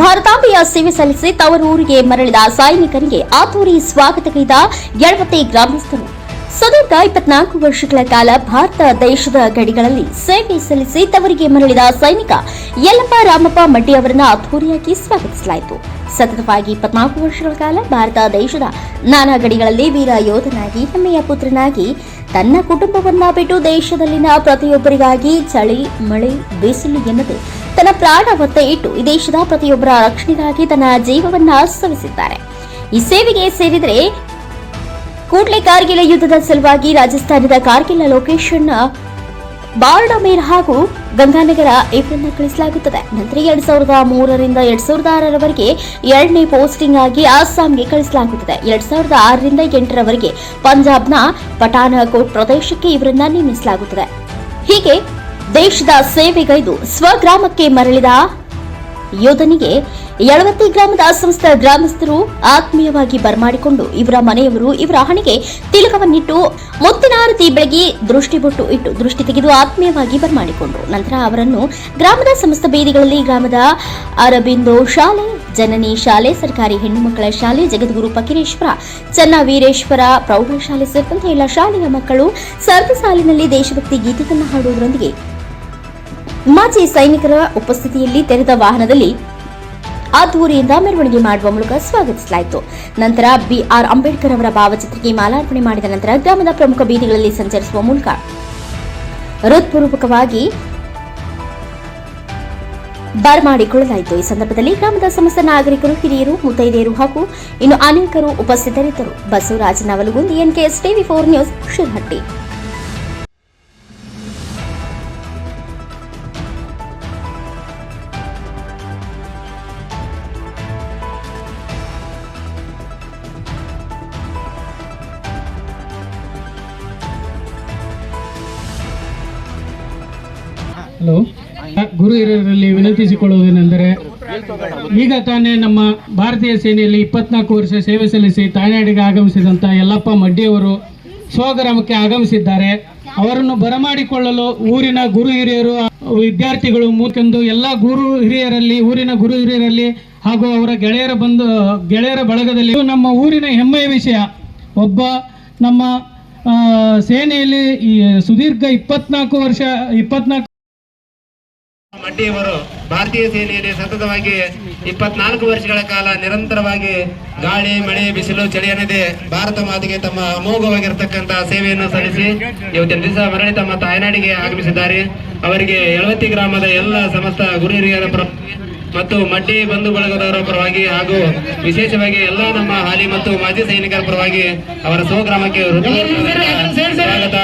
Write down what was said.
ಭಾರತಾಂಬೆಯ ಸೇವೆ ಸಲ್ಲಿಸಿ ತವರೂರಿಗೆ ಮರಳಿದ ಸೈನಿಕರಿಗೆ ಆತೂರಿ ಸ್ವಾಗತಗೈದ ಎಳವತ್ತಿ ಗ್ರಾಮಸ್ಥರು. ಸತತ ಇಪ್ಪತ್ನಾಲ್ಕು ವರ್ಷಗಳ ಕಾಲ ಭಾರತ ದೇಶದ ಗಡಿಗಳಲ್ಲಿ ಸೇವೆ ಸಲ್ಲಿಸಿ ತವರಿಗೆ ಮರಳಿದ ಸೈನಿಕ ಯಲ್ಲಪ್ಪ ರಾಮಪ್ಪ ಮಡ್ಡಿ ಅವರನ್ನು ಅದ್ದೂರಿಯಾಗಿ ಸ್ವಾಗತಿಸಲಾಯಿತು. ಸತತವಾಗಿ ಇಪ್ಪತ್ನಾಲ್ಕು ವರ್ಷಗಳ ಕಾಲ ಭಾರತ ದೇಶದ ನಾನಾ ಗಡಿಗಳಲ್ಲಿ ವೀರ ಯೋಧನಾಗಿ, ಹೆಮ್ಮೆಯ ಪುತ್ರನಾಗಿ, ತನ್ನ ಕುಟುಂಬವನ್ನ ಬಿಟ್ಟು ದೇಶದಲ್ಲಿನ ಪ್ರತಿಯೊಬ್ಬರಿಗಾಗಿ ಚಳಿ, ಮಳೆ, ಬಿಸಿಲು ಎನ್ನದೆ ತನ್ನ ಪ್ರಾಣ ಒತ್ತೆ ಇಟ್ಟು ಈ ದೇಶದ ಪ್ರತಿಯೊಬ್ಬರ ರಕ್ಷಣೆಗಾಗಿ ತನ್ನ ಜೀವವನ್ನ ಸವಿಸಿದ್ದಾರೆ ಈ ಸೇವೆಗೆ ಸೇರಿದರೆ ಕೂಡ್ಲೆ ಕಾರ್ಗಿಲ್ ಯುದ್ಧದ ಸಲುವಾಗಿ ರಾಜಸ್ಥಾನದ ಕಾರ್ಗಿಲ್ ಲೊಕೇಶನ್ ಬಾರ್ಡಮೇರ್ ಹಾಗೂ ಗಂಗಾನಗರ ಏಪ್ರಿಲ್ನ ಕಳಿಸಲಾಗುತ್ತದೆ. ನಂತರ ಎರಡ್ ಸಾವಿರದ ಮೂರರಿಂದ ಎರಡ್ ಸಾವಿರದ ಆರರವರೆಗೆ ಎರಡನೇ ಪೋಸ್ಟಿಂಗ್ ಆಗಿ ಅಸ್ಸಾಂಗೆ ಕಳಿಸಲಾಗುತ್ತದೆ. ಎರಡ್ ಸಾವಿರದ ಆರರಿಂದ ಎಂಟರವರೆಗೆ ಪಂಜಾಬ್ನ ಪಠಾನಕೋಟ್ ಪ್ರದೇಶಕ್ಕೆ ಇವರನ್ನ ನೇಮಿಸಲಾಗುತ್ತದೆ. ಹೀಗೆ ದೇಶದ ಸೇವೆಗೈದು ಸ್ವಗ್ರಾಮಕ್ಕೆ ಮರಳಿದ ಯೋಧನಿಗೆ ಯಳವತ್ತಿ ಗ್ರಾಮದ ಸಮಸ್ತ ಗ್ರಾಮಸ್ಥರು ಆತ್ಮೀಯವಾಗಿ ಬರಮಾಡಿಕೊಂಡು ಇವರ ಮನೆಯವರು ಇವರ ಹಣೆಗೆ ತಿಲಕವನ್ನಿಟ್ಟು ಮುತ್ತಿನಾರತಿ ಬೆಳಗಿ ದೃಷ್ಟಿ ಬೊಟ್ಟು ಇಟ್ಟು ದೃಷ್ಟಿ ತೆಗೆದು ಆತ್ಮೀಯವಾಗಿ ಬರಮಾಡಿಕೊಂಡರು ನಂತರ ಅವರನ್ನು ಗ್ರಾಮದ ಸಮಸ್ತ ಬೀದಿಗಳಲ್ಲಿ ಗ್ರಾಮದ ಅರಬಿಂದೋ ಶಾಲೆ, ಜನನಿ ಶಾಲೆ, ಸರ್ಕಾರಿ ಹೆಣ್ಣು ಮಕ್ಕಳ ಶಾಲೆ, ಜಗದ್ಗುರು ಪಕಿರೇಶ್ವರ ಚನ್ನ ವೀರೇಶ್ವರ, ಪ್ರೌಢಶಾಲೆ ಸೇರಿದಂತೆ ಎಲ್ಲ ಶಾಲೆಯ ಮಕ್ಕಳು ಸರದಿ ಸಾಲಿನಲ್ಲಿ ದೇಶಭಕ್ತಿ ಗೀತೆಗಳನ್ನು ಹಾಡುವುದರೊಂದಿಗೆ ಮಾಜಿ ಸೈನಿಕರ ಉಪಸ್ಥಿತಿಯಲ್ಲಿ ತೆರೆದ ವಾಹನದಲ್ಲಿ ಅದ್ದೂರಿಯಿಂದ ಮೆರವಣಿಗೆ ಮಾಡುವ ಮೂಲಕ ಸ್ವಾಗತಿಸಲಾಯಿತು. ನಂತರ ಬಿಆರ್ ಅಂಬೇಡ್ಕರ್ ಅವರ ಭಾವಚಿತ್ರಕ್ಕೆ ಮಾಲಾರ್ಪಣೆ ಮಾಡಿದ ನಂತರ ಗ್ರಾಮದ ಪ್ರಮುಖ ಬೀದಿಗಳಲ್ಲಿ ಸಂಚರಿಸುವ ಮೂಲಕ ಹೃತ್ಪೂರ್ವಕವಾಗಿ ಬರಮಾಡಿಕೊಳ್ಳಲಾಯಿತು ಈ ಸಂದರ್ಭದಲ್ಲಿ ಗ್ರಾಮದ ಸಮಸ್ತ ನಾಗರಿಕರು, ಹಿರಿಯರು, ಮುತ್ತೈದೆಯರು ಹಾಗೂ ಇನ್ನು ಅನೇಕರು ಉಪಸ್ಥಿತರಿದ್ದರು. Basavaraj Navalagundi NKS TV four news, Shirahatti. Hello. ಗುರು ಹಿರಿಯರಲ್ಲಿ ವಿನಂತಿಸಿಕೊಳ್ಳುವುದೇನೆಂದರೆ, ಈಗ ತಾನೇ ನಮ್ಮ ಭಾರತೀಯ ಸೇನೆಯಲ್ಲಿ ಇಪ್ಪತ್ನಾಲ್ಕು ವರ್ಷ ಸೇವೆ ಸಲ್ಲಿಸಿ ತಾಯ್ನಾಡಿಗೆ ಆಗಮಿಸಿದಂಥ ಯಲ್ಲಪ್ಪ ಮಡ್ಡಿಯವರು ಸ್ವಗ್ರಾಮಕ್ಕೆ ಆಗಮಿಸಿದ್ದಾರೆ. ಅವರನ್ನು ಬರಮಾಡಿಕೊಳ್ಳಲು ಊರಿನ ಗುರು ಹಿರಿಯರು, ವಿದ್ಯಾರ್ಥಿಗಳು ಮೂಕೆಂದು ಎಲ್ಲ ಗುರು ಹಿರಿಯರಲ್ಲಿ, ಊರಿನ ಗುರು ಹಿರಿಯರಲ್ಲಿ ಹಾಗೂ ಅವರ ಗೆಳೆಯರ ಬಂದು, ಗೆಳೆಯರ ಬಳಗದಲ್ಲಿ ನಮ್ಮ ಊರಿನ ಹೆಮ್ಮೆಯ ವಿಷಯ. ಒಬ್ಬ ನಮ್ಮ ಸೇನೆಯಲ್ಲಿ ಸುದೀರ್ಘ ಇಪ್ಪತ್ನಾಲ್ಕು ವರ್ಷ, ಇಪ್ಪತ್ನಾಲ್ಕು ಮಡ್ಡಿಯವರು ಭಾರತೀಯ ಸೇನೆಯಲ್ಲಿ ಸತತವಾಗಿ ಇಪ್ಪತ್ನಾಲ್ಕು ವರ್ಷಗಳ ಕಾಲ ನಿರಂತರವಾಗಿ ಗಾಳಿ ಮಳೆ ಬಿಸಿಲು ಚಳಿ ಅನ್ನದೆ ಭಾರತ ಮಾತಿಗೆ ತಮ್ಮ ಅಮೋಘವಾಗಿರ್ತಕ್ಕಂತಹ ಸೇವೆಯನ್ನು ಸಲ್ಲಿಸಿ ಇವತ್ತಿನ ದಿವಸ ಮರಳಿ ತಮ್ಮ ತಾಯ್ನಾಡಿಗೆ ಆಗಮಿಸಿದ್ದಾರೆ. ಅವರಿಗೆ ಎಳವತ್ತಿ ಗ್ರಾಮದ ಎಲ್ಲ ಸಮಸ್ತ ಗುರು ಹಿರಿಯರ ಪರವಾಗಿ ಮತ್ತು ಮಡ್ಡಿ ಬಂಧು ಬಳಗದವರ ಪರವಾಗಿ ಹಾಗೂ ವಿಶೇಷವಾಗಿ ಎಲ್ಲ ನಮ್ಮ ಹಾಲಿ ಮತ್ತು ಮಾಜಿ ಸೈನಿಕರ ಪರವಾಗಿ ಅವರ ಸ್ವಗ್ರಾಮಕ್ಕೆ ಸ್ವಾಗತ